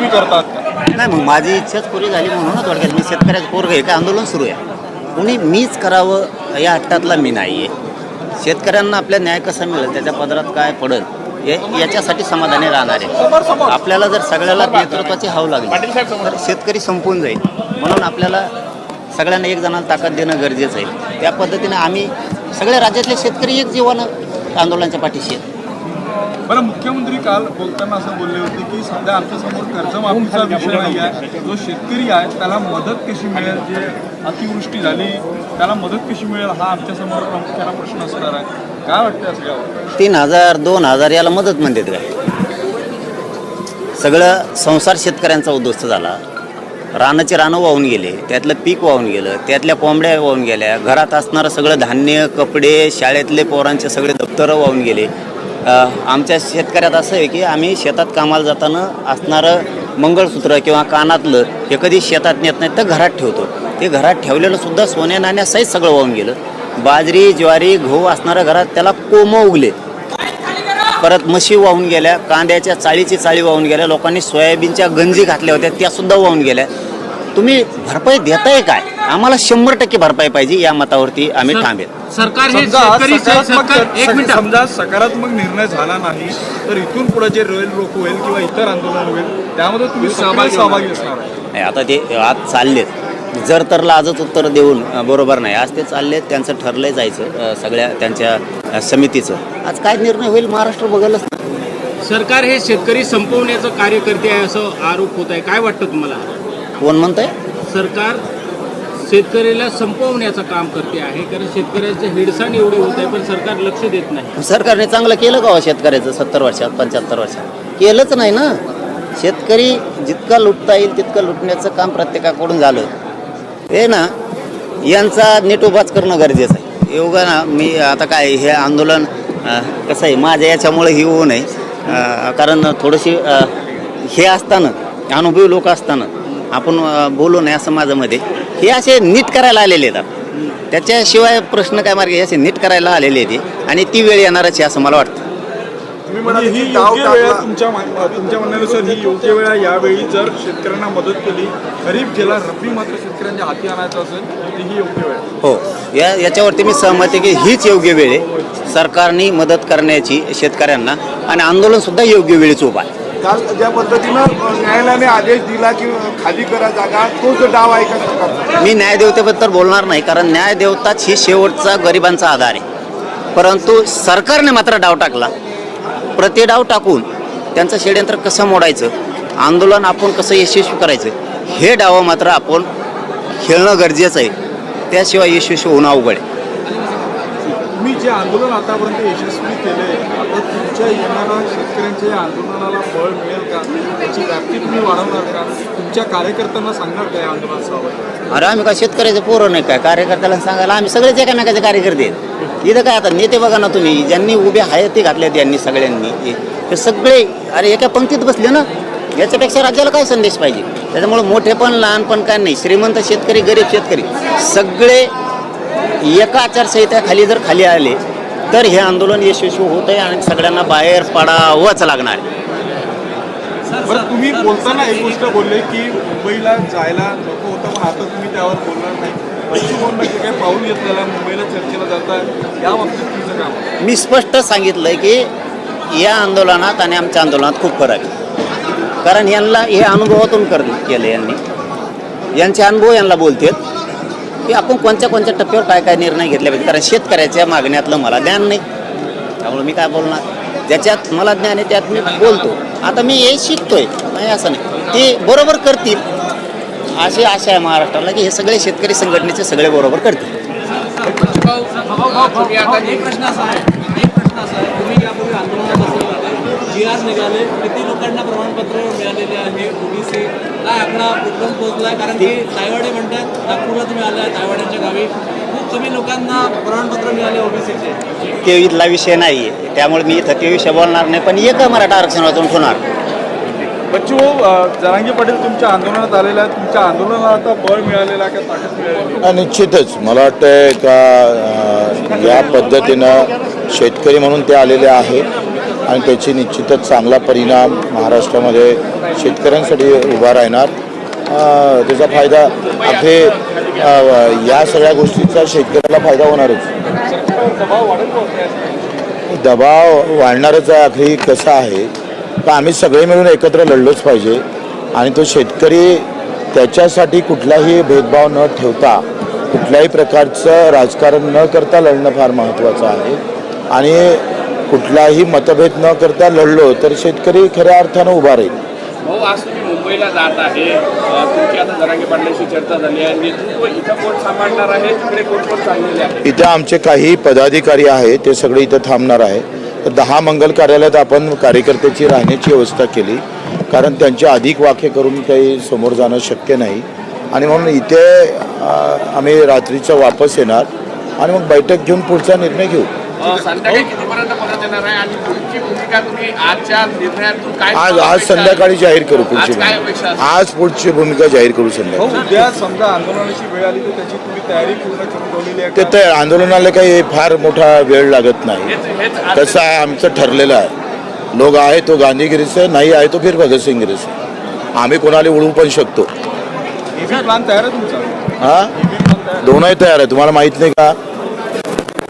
तुम्ही करतात? नाही मग माझी इच्छाच पुरी झाली म्हणून ना थोडक्यात. मी शेतकऱ्याचं पोरग आहे का आंदोलन सुरू आहे. कुणी मीच करावं या हट्टातला मी नाही आहे शेतकऱ्यांना आपल्या न्याय कसा मिळेल त्याच्या पदरात काय पडेल हे याच्यासाठी समाधानी राहणार. आहे आपल्याला जर सगळ्याला नेतृत्वाची हाव लागली तर शेतकरी संपून जाईल. म्हणून आपल्याला सगळ्यांना एक जणाला ताकद देणं गरजेचं आहे. त्या पद्धतीने आम्ही सगळ्या राज्यातले शेतकरी एक जीवानं आंदोलनाच्या पाठीशी आहेत. बरं मुख्यमंत्री काल बोलताना असं बोलले होते की सध्या आमच्यासमोर कर्जमाफीचा विषय नाही आहे. जो शेतकरी आहे त्याला मदत कशी मिळेल? जे अतिवृष्टी झाली त्याला मदत कशी मिळेल? हा आमच्यासमोर समोर प्रश्न असणार आहे. काय वाटतं सगळ्यावर तीन हजार दोन हजार याला मदत म्हणतात काय सगळं संसार शेतकऱ्यांचा उद्ध्वस्त झाला. रानाचे रानं वाहून गेले त्यातलं पीक वाहून गेलं त्यातल्या कोंबड्या वाहून गेल्या घरात असणारं सगळं धान्य कपडे शाळेतले पोरांचे सगळे दप्तरं वाहून गेले. आमच्या शेतकऱ्यात असं आहे की आम्ही शेतात कामाला जाताना असणारं मंगळसूत्र किंवा कानातलं हे कधी शेतात नेत नाही तर घरात ठेवतो. ते घरात ठेवलेलं सुद्धा सोन्या नाण्यासहित सगळं वाहून गेलं. बाजरी ज्वारी गहू असणाऱ्या घरात त्याला कोमं उगले. परत म्हशी वाहून गेल्या कांद्याच्या चाळीची चाळी वाहून गेल्या लोकांनी सोयाबीनच्या गंजी घातल्या होत्या त्यासुद्धा वाहून गेल्या. तुम्ही भरपाई देताय काय? आम्हाला शंभर टक्के भरपाई पाहिजे या मतावरती आम्ही थांबेल सरकार हे समजा शेतकरी सकारात्मक सरकार एक मिनिट. समजा सकारात्मक निर्णय झाला नाही तर इथून पुढे जे रेल रोक होईल किंवा इतर आंदोलन होईल त्यामध्ये तुम्ही सहभागी सहभागी असणार आहे. नाही आता ते आज चाललेत. जर तरला आजच उत्तर देऊन अ, बरोबर नाही. आज ते चाललेत त्यांचं ठरलंय जायचं अ, सगळ्या त्यांच्या अ, समितीचं. आज काय निर्णय होईल महाराष्ट्र बघलच ना सरकार हे शेतकरी संपवण्याचं कार्य करते आहे असं आरोप होत आहे. काय वाटतं तुम्हाला? कोण म्हणतंय? सरकार शेतकऱ्याला संपवण्याचं काम करते आहे कारण शेतकऱ्याचं हिडसाण एवढे होत आहे पण सरकार लक्ष देत नाही. सरकारने चांगलं केलं का हो शेतकऱ्याचं सत्तर वर्षात पंच्याहत्तर वर्षात? केलंच नाही ना. शेतकरी जितका लुटता येईल तितकं लुटण्याचं काम प्रत्येकाकडून झालं. हे ना यांचा नीट उभाच करणं गरजेचं आहे. योगा ना मी आता काय हे आंदोलन कसं आहे माझ्या याच्यामुळे ही होऊ नये. कारण थोडीशी हे असताना अनुभवी लोक असताना आपण बोलू नये असं माझं मध्ये हे असे नीट करायला आलेले आहेत. त्याच्याशिवाय प्रश्न काय मार्ग हे असे नीट करायला आलेले आहेत आणि ती वेळ येणारच आहे असं मला वाटतं. तुम्ही म्हणाले ही योग्य वेळ तुमच्या म्हणण्यानुसार ही योग्य वेळ आहे. यावेळी जर शेतकऱ्यांना मदत केली खरीप गेला रब्बी मात्र शेतकऱ्यांच्या हाती आणायचं असेल तर ही योग्य वेळ आहे. हो. या याच्यावरती मी सहमत आहे की हीच योग्य वेळ आहे. सरकारने मदत करण्याची शेतकऱ्यांना आणि आंदोलन सुद्धा योग्य वेळीच उभा आहे. काल ज्या पद्धतीनं न्यायालयाने आदेश दिला की खाली करा जागा तोच डाव आहे का सरकारचा? मी न्यायदेवतेबद्दल बोलणार नाही कारण न्यायदेवताच ही शेवटचा गरिबांचा आधार आहे. परंतु सरकारने मात्र डाव टाकला. प्रतिडाव टाकून त्यांचं षडयंत्र कसं मोडायचं आंदोलन आपण कसं यशस्वी करायचं हे डावं मात्र आपण खेळणं गरजेचं आहे. त्याशिवाय यशस्वी होणं अवघड आहे. जे आंदोलन आतापर्यंत यशस्वी केले आता तुमच्या येणाऱ्या शेतकऱ्यांच्या या आंदोलनाला बळ मिळेल का? त्याची व्याप्ती तुम्ही वाढवणार का? तुमच्या कार्यकर्त्यांना सांगणार का या अरे आम्ही काय शेतकऱ्याचं पोरं नाही काय? कार्यकर्त्याला सांगायला आम्ही सगळेच एकामेकाचे कार्यकर्ते आहेत. इथं काय आता नेते बघा ना तुम्ही ज्यांनी उभे आहेत ते घातले यांनी सगळ्यांनी. हे सगळे अरे एका पंक्तीत बसले ना याच्यापेक्षा राज्याला काय संदेश पाहिजे? त्याच्यामुळे मोठे पण लहान पण काय नाही. श्रीमंत शेतकरी गरीब शेतकरी सगळे एका आचारसंहितेखाली जर खाली आले तर हे आंदोलन यशस्वी होत आहे आणि सगळ्यांना बाहेर पडावंच लागणार आहे. बरं तुम्ही बोलताना एक गोष्ट बोलले की मुंबईला जायला नको होतं पण आता तुम्ही त्यावर बोलणार नाही. पैसे दोन नक्की काय पाऊल घेतलेला मुंबईला चर्चेला जात आहे या बाबतीत तुमचं काम आहे. मी स्पष्ट सांगितलंय की या आंदोलनात आणि आमच्या आंदोलनात खूप फरक आहे. कारण यांना हे अनुभवातून कर केले यांनी. यांचे अनुभव यांना बोलतात. की आपण कोणत्या कोणत्या टप्प्यावर काय काय निर्णय घेतले पाहिजे कारण शेतकऱ्याच्या मागण्यातलं मला ज्ञान नाही त्यामुळे मी काय बोलणार ज्याच्यात मला ज्ञान आहे त्यात मी बोलतो आता मी हे शिकतोय नाही असं नाही ते बरोबर करतील अशी आशा आहे महाराष्ट्राला की हे सगळे शेतकरी संघटनेचे सगळे बरोबर करतील एक प्रश्न असा आहे एक प्रश्न असा आहे तुम्ही यापूर्वी आंदोलनात असेल जी आर निघाले. किती लोकांना प्रमाणपत्र मिळालेले आहे? ओबीसी काय आकडा कुठून पोहोचलाय? कारण की तायवाडे म्हणतात नागपूरला तुम्ही आलाय तायवाड्यांच्या गावी. खूप कमी लोकांना प्रमाणपत्र मिळाले ओबीसीचे. ते इथला विषय नाही आहे त्यामुळे मी इथं ते विषय बोलणार नाही पण एक मराठा आरक्षण वाचून ठेवणार. बच्चू जरांगी पाटील तुमच्या आंदोलनात आलेला आहे तुमच्या आंदोलनाला आता बळ मिळालेलं आहे का ताकद मिळालेली आहे? निश्चितच. मला वाटतंय का या पद्धतीनं शेतकरी म्हणून ते आलेले आहे. आणि त्याची निश्चितच चांगला परिणाम महाराष्ट्रामध्ये शेतकऱ्यांसाठी उभा राहणार. त्याचा फायदा आपले या सगळ्या गोष्टीचा शेतकऱ्याला फायदा होणारच. दबाव वाढणारच आहे आखरी आहे? तर आम्ही सगळे मिळून एकत्र लढलोच पाहिजे. आणि तो शेतकरी त्याच्यासाठी कुठलाही भेदभाव न ठेवता कुठल्याही प्रकारचं राजकारण न करता लढणं फार महत्त्वाचं आहे. आणि कुठलाही मतभेद न करता लढलो तर शेतकरी खऱ्या अर्थानं उभा राहील. भाऊ आज तुम्ही मुंबईला जात आहे. अ, तुमची आता जरांगे पाटलांशी चर्चा झाली आहे. नेतृत्व इथं कोण सांभाळणार आहे? तिकडे कोण कोण चाललेले आहे इथं आमचे काही पदाधिकारी आहेत ते सगळे इथं थांबणार आहे. तर दहा मंगल कार्यालयात आपण कार्यकर्त्याची राहण्याची व्यवस्था केली. कारण त्यांचे अधिक वाक्य करून काही समोर जाणं शक्य नाही. आणि म्हणून इथे अं, आम्ही रात्रीचं वापस येणार. आणि मग बैठक घेऊन पुढचा निर्णय घेऊ. अ, संध्याकाळी कितीपर्यंत परत येणार आहे? आणि पुढची भूमिका तुम्ही आजच्या निर्णयातून काय आज आज? संध्याकाळी जाहीर करू पुढची आज काय अपेक्षा भूमिका आहे? आज पुढची भूमिका जाहीर करू भाऊ संध्याकाळी उद्या समजा आंदोलनाची वेळ आली तर त्याची तुम्ही तयारी पूर्ण करून ठेवलेली आहे ते का? तर आंदोलनाला काही फार मोठा वेळ लागत नाही. हेच हेच आज- कसं आहे आमचं ठरलेलं आहे. लोक आहे तो गांधीगिरी से नाही आहे तो फिर भगतसिंगगिरी से आम्ही कोणाला उडवू पण शकतो. EV प्लान तयार आहे तुमचा? हा? दोनही तयार आहे. तुम्हाला माहीत नाही का?